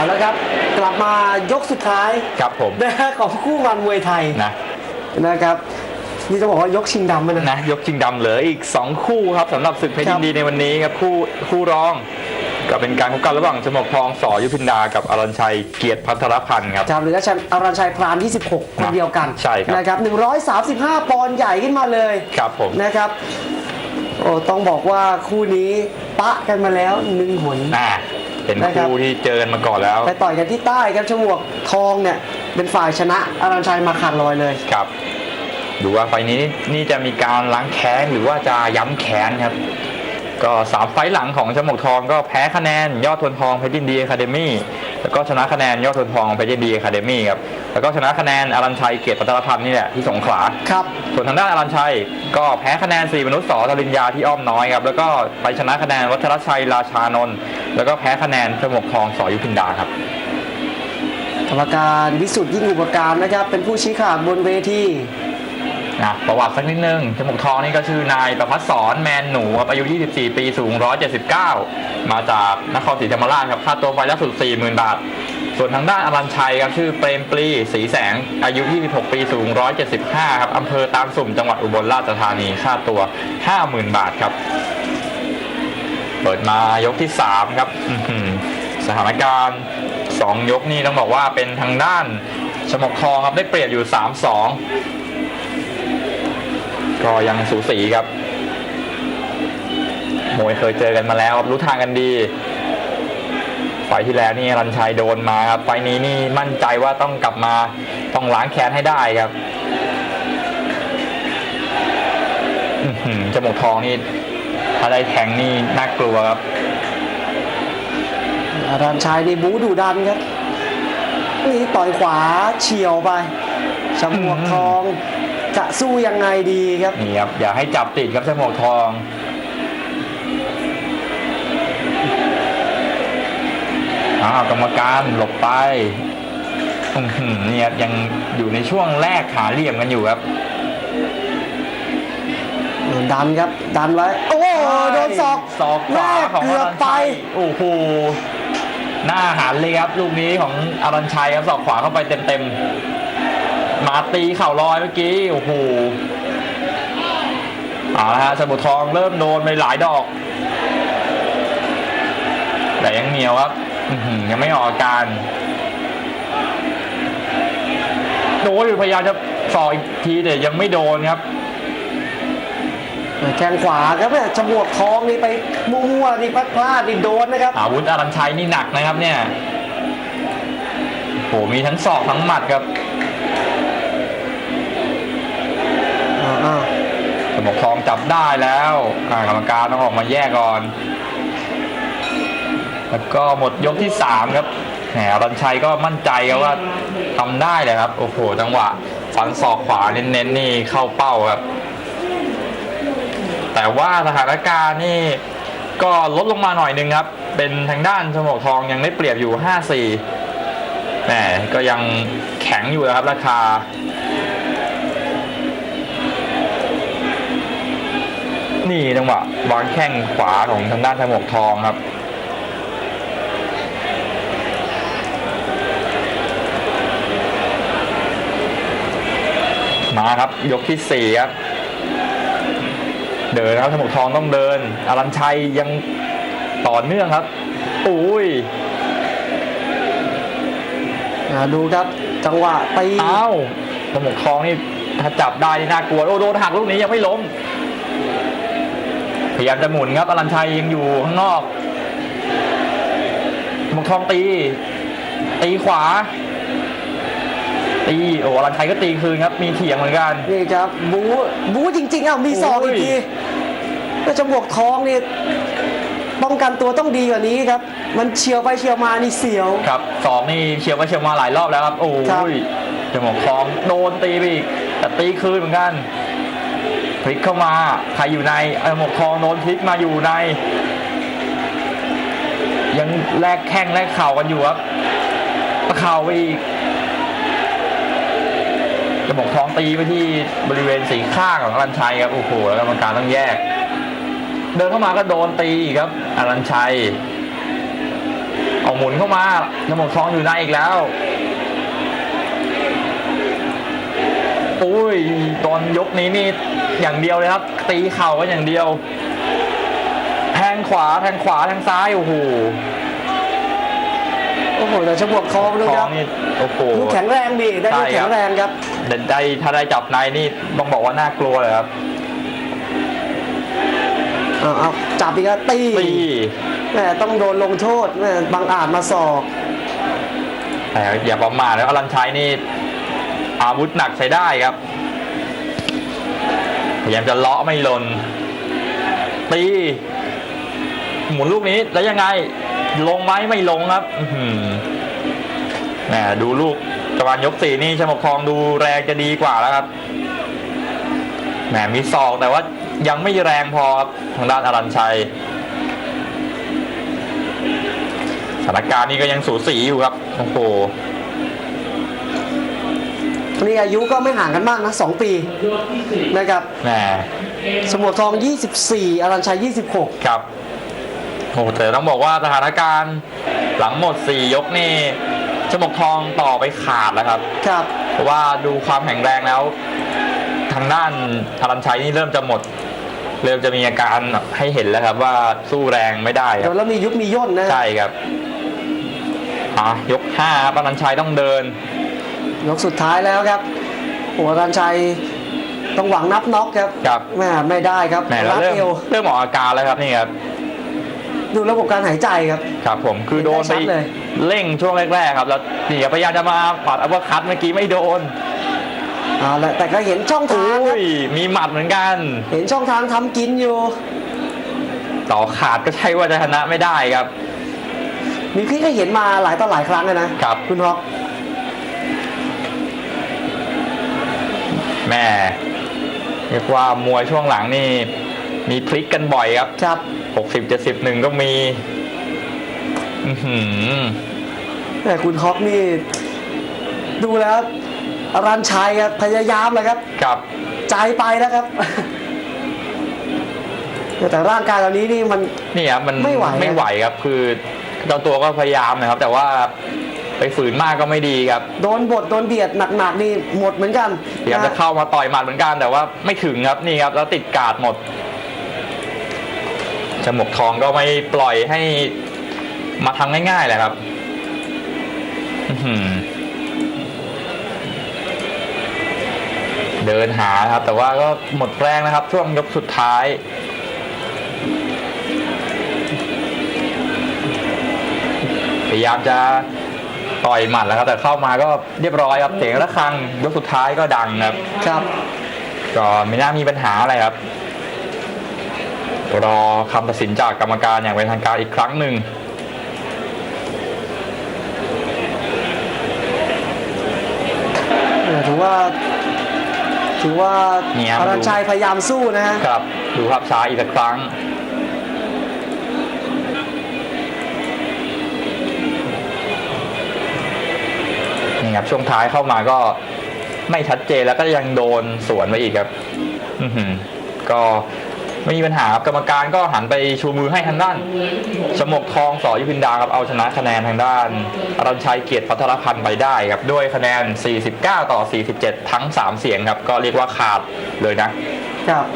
เอาละครับ กลับมายกสุดท้ายครับผมนะฮะของคู่มันมวยไทยนะนะครับนี่จะบอกว่ายกชิงดำมันนะนะ ยกชิงดำเหลืออีก 2 คู่ครับสำหรับศึกเพชรครัยิบนดีในวันนี้ครับคู่คู่รองก็เป็นการพบกันระหว่างชมกทองสอยุพินดา กับอรัญชัยเกียรติพัทรพันธ์ครับจำหรือว่าแชมป์อรัญชัยพราน26คนเดียวกันใช่ครับนะครับ135 ปอนด์ใหญ่ขึ้นมาเลยครับผมนะครับโอ้ต้องบอกว่าคู่นี้ปะกันมาแล้วหนึ่งหนอ่า เป็นนะครับ คู่ที่เจอกันมาก่อนแล้ว ไปต่อยกันที่ใต้ครับชมวกทองเนี่ย เป็นฝ่ายชนะอรัญชัยมาขาดลอยเลย ครับ ดูว่าไฟล์นี้นี่นี่จะมีการล้างแค้นหรือว่าจะย้ำแค้นครับ ก็สามไฟล์หลังของชมกทองก็แพ้คะแนนยอดทวนทองเพชรยินดีอะคาเดมี่แล้วก็ชนะคะแนนยอดทวนทองเพชรยินดีอะคาเดมี่ครับแล้วก็ชนะคะแนนอรัญชัยเกียรติพัทรพันธ์นี่แหละที่สงขลาครับส่วนทางด้านอรัญชัย ก็แพ้คะแนน4มนุษย์สอตริญญาที่อ้อมน้อยครับแล้วก็ไปชนะคะแนนวัชรชัยราชานนท์แล้วก็แพ้คะแนนชมกทองสอยุพินดาครับกรรมการวิสุทธิ์ยิ่งอุปการนะครับเป็นผู้ชี้ขาดบนเวที นะประวัติสักนิดนึงจมูกทองนี่ก็ชื่อนายประพัฒสอนแมนหนูครับอายุ 24 ปีสูง 179 มาจากนครศรีธรรมราชครับค่าตัวไฟล่าสุด 40,000 บาท ส่วนทางด้านอรัญชัยครับชื่อเปรมปรีศรีแสง อายุ 26 ปีสูง 175 ครับอำเภอตามสุ่มจังหวัดอุบลราชธานีค่าตัว 50,000 บาทครับ เปิดมายกที่ 3 ครับสถานการณ์ 2 ยกนี่ต้องบอกว่าเป็นทางด้านชมกทองครับได้เปรียบอยู่ 3-2 ก็ยังสูสีครับมวยเคยเจอกันมาแล้วครับรู้ทางกันดีไฟที่แล้วนี่รันชัยโดนมาครับไฟนี้นี่มั่นใจว่าต้องกลับมาต้องล้างแค้นให้ได้ครับหือจมูกทองนี่ถ้าได้แทงนี่น่ากลัวครับรัญชัยนี่บูดุดันครับนี่ต่อยขวาเฉียวไปชมวกทอง จะสู้ยังไงดีครับ นี่ครับ อย่าให้จับติดครับจมูกทองอ้าวกรรมการหลบไปอื้อหือเนี่ยครับยังอยู่ในช่วงแรกหาเหลี่ยมกันอยู่ครับดันครับ ดันไว้ โอ้โหโดนศอกศอกขแรวากของเกืออบรัญไปชัยโอ้โหหน้าหันเลยครับ ลูกนี้ของอรัญชัยครับศอกขวาเข้าไปเต็มๆ มาตีเข่าลอยเมื่อกี้ โอ้โหเอาละฮะสมุทรทองเริ่มโดนไปหลายดอก แต่ยังเหนียวครับอื้อหือยังไม่ออกอาการโดนอยู่พยายามจะสอกอีกทีแต่ยังไม่โดนครับแข้งขวาครับเนี่ยชมวกทองนี่ไปมั่วๆนี่พลาดๆนี่โดนนะครับ อาวุธอารัญชัยนี่หนักนะครับเนี่ยโหมีทั้งศอกทั้งหมัดครับ อ่าสมบกทองจับได้แล้วอ่ากรรมการต้องออกมาแยกก่อน แล้วก็หมดยกที่สามครับแหมรัญชัยก็มั่นใจครับว่าทำได้เลยครับ โอ้โหจังหวะฟันศอกขวาเน้นๆนี่เข้าเป้าครับ แต่ว่าสถานการณ์นี่ก็ลดลงมาหน่อยนึงครับ เป็นทางด้านสมบกทองยังได้เปรียบอยู่ 5-4แหมก็ยังแข็งอยู่นะครับราคา นี่จังหวะวางแข้งขวาของทางด้านสมบกทองครับมาครับยกที่สี่ครับ เดินครับสมุทรทองต้องเดินอรัญชัยยังต่อเนื่องครับอุ้ยอ่าดูครับจังหวะตีเอ้าสมุทรทองนี่ถ้าจับได้นี่น่ากลัวโอ้โดนหักลูกนี้ยังไม่ล้ม พยายามจะหมุนครับอรัญชัยยังอยู่ข้างนอกสมุทรทองตี ตีขวา ตีโอ้อรัญชัยก็ตีคืนครับ มีเถียงเหมือนกัน นี่ครับบูบูจริง ๆอะมีศอกอีกโอ้ยทีแล้วชมวกทองนี่ป้องกันตัวต้องดีกว่านี้ครับ มันเฉียวไปเฉียวมานี่เสียว ครับสองนี่เชียวไปเชียวมาหลายรอบแล้วครับ โอ้ครับยจมูกทองโดนตีไปอีกแต่ตีคืนเหมือนกัน พลิกเข้ามาใครอยู่ในจมูกทองโดนพลิกมาอยู่ใน ยังแลกแข้งแลกเข่ากันอยู่ครับตะเข่าไปอีกจมูกทองตีไปที่บริเวณสีข้างของอรัญชัยครับโอ้โหแล้วกรรมการต้องแยก เดินเข้ามาก็โดนตีอีกครับอรัญชัยเอาหมุนเข้ามาฉมวกทองอยู่ในอีกแล้วโอ้ยตอนยกนี้นี่ อย่างเดียวเลยครับ ตีเข่าก็อย่างเดียว แทงขวาแทงขวาแทงซ้ายโอ้โหโอ้โหแต่ฉมวกทองดูทคอรังบนี่โอ้โหลูกแข็งแรงดีได้ลูกใช่แข็ครังบแรงครับได้ได้ถ้าได้จับในนี่ต้องบอกว่าน่ากลัวเลยครับเอาเอาจับอีกแล้วตีตีแม่ต้องโดนลงโทษแม่บางอาจมาศอกแต่อย่าประมาทแล้วอลันชัยนี่อาวุธหนักใช้ได้ครับพยายามจะเลาะไม่ลนตีหมุนลูกนี้แล้วยังไง ลงไหมไม่ลงครับอื้อหือแหมดูลูกตะวันยกสี่นี่ชมกทองดูแรงจะดีกว่าแล้วครับแหมมีศอกแต่ว่ายังไม่แรงพอครับทางด้านอรันชัยสถานการณ์นี้ก็ยังสูสีอยู่ครับโอ้โห นี่อายุก็ไม่ห่างกันมากนะสองปีนะครับแหมสมวกทอง 24อารันชัย 26 ครับโอ้แต่ต้องบอกว่าสถานการณ์หลังหมด 4 ยกนี่ชมกทองต่อไปขาดแล้วครับ ครับ เพราะว่าดูความแข็งแรงแล้ว ทางด้านธารันชัยนี่เริ่มจะหมด เริ่มจะมีอาการให้เห็นแล้วครับ ว่าสู้แรงไม่ได้คเดี๋รัยวบแล้วมียุบมีย่นนะ ใช่ครับอะยกห้าครับธารันชัยต้องเดิน ยกสุดท้ายแล้วครับโอ้อารันชัยต้องหวังนับน็อกครับครับแม่ไม่ได้ครับแหมแล้วรัดเริ่มเอวเริ่มออกอาการแล้วครับนี่ครับดูระบบการหายใจครับครับผมคือโดนไปเห็นได้ชัดเลยเร่งช่วงแรกๆครับแล้วนี่ครับพยายามจะมาปัดอัปเปอร์คัตเมื่อกี้ไม่โดนเอาละแต่ก็เห็นช่องทางคอุ้รับยมีหมัดเหมือนกัน เห็นช่องทางทำกินอยู่ ต่อขาดก็ใช่ว่าจะชนะไม่ได้ครับ มีพี่ก็เห็นมาหลายต่อหลายครั้งเลยนะครับ คุณฮอก แม่เรียกว่ามวยช่วงหลังนี่ มีพลิกกันบ่อยครับครับหกสิบเจ็ดสิบหนึ่งก็มีอือหือแต่คุณฮอกนี่ ดูแล้วอารันชัยครับพยายามเลยครับครับใจไปแล้วครับแต่ร่างกายตอนนี้นี่มันนี่ครับมันไม่ไหวนะไม่ไหวครับ คือเจ้าตัวก็พยายามนะครับ แต่ว่า ไปฝืนมากก็ไม่ดีครับโดนบทโดนเบียดหนักๆนี่หมดเหมือนกันพยายามจะเข้ามาต่อยหมัดเหมือนกันแต่ว่าไม่ถึงครับนี่ครับแล้วติดการ์ดหมดจมวกทองก็ไม่ปล่อยให้มาทำง่ายๆแหละครับอื้อหือเดินหาครับ แต่ว่าก็หมดแรงนะครับ ช่วงยกสุดท้าย พยายามจะ ต่อยหมัดแล้วครับ แต่เข้ามาก็เรียบร้อยครับเสียงระฆังยกสุดท้ายก็ดังครับ ครับก็ไม่น่ามีปัญหาอะไรครับ รอคำตัดสินจากกรรมการอย่างเป็นทางการอีกครั้งหนึ่งเออถือว่าถือว่าเนี่ยอารันชัยพยายามสู้นะฮะครับดูภาพช้าอีกสักครั้งี่ครับช่วงท้ายเข้ามาก็ไม่ชัดเจนแล้วก็ยังโดนสวนไปอีกครับ อืก็ไม่มีปัญหาครับกรรมการก็หันไปชูมือให้ทางด้านสมกทองสอยุพินดาครับเอาชนะคะแนนทางด้านอรัญชัยเกียรติพัทรพันธ์ไปได้ครับด้วยคะแนน 49 ต่อ 47 ทั้ง 3 เสียงครับ ก็เรียกว่าขาดเลยนะครับ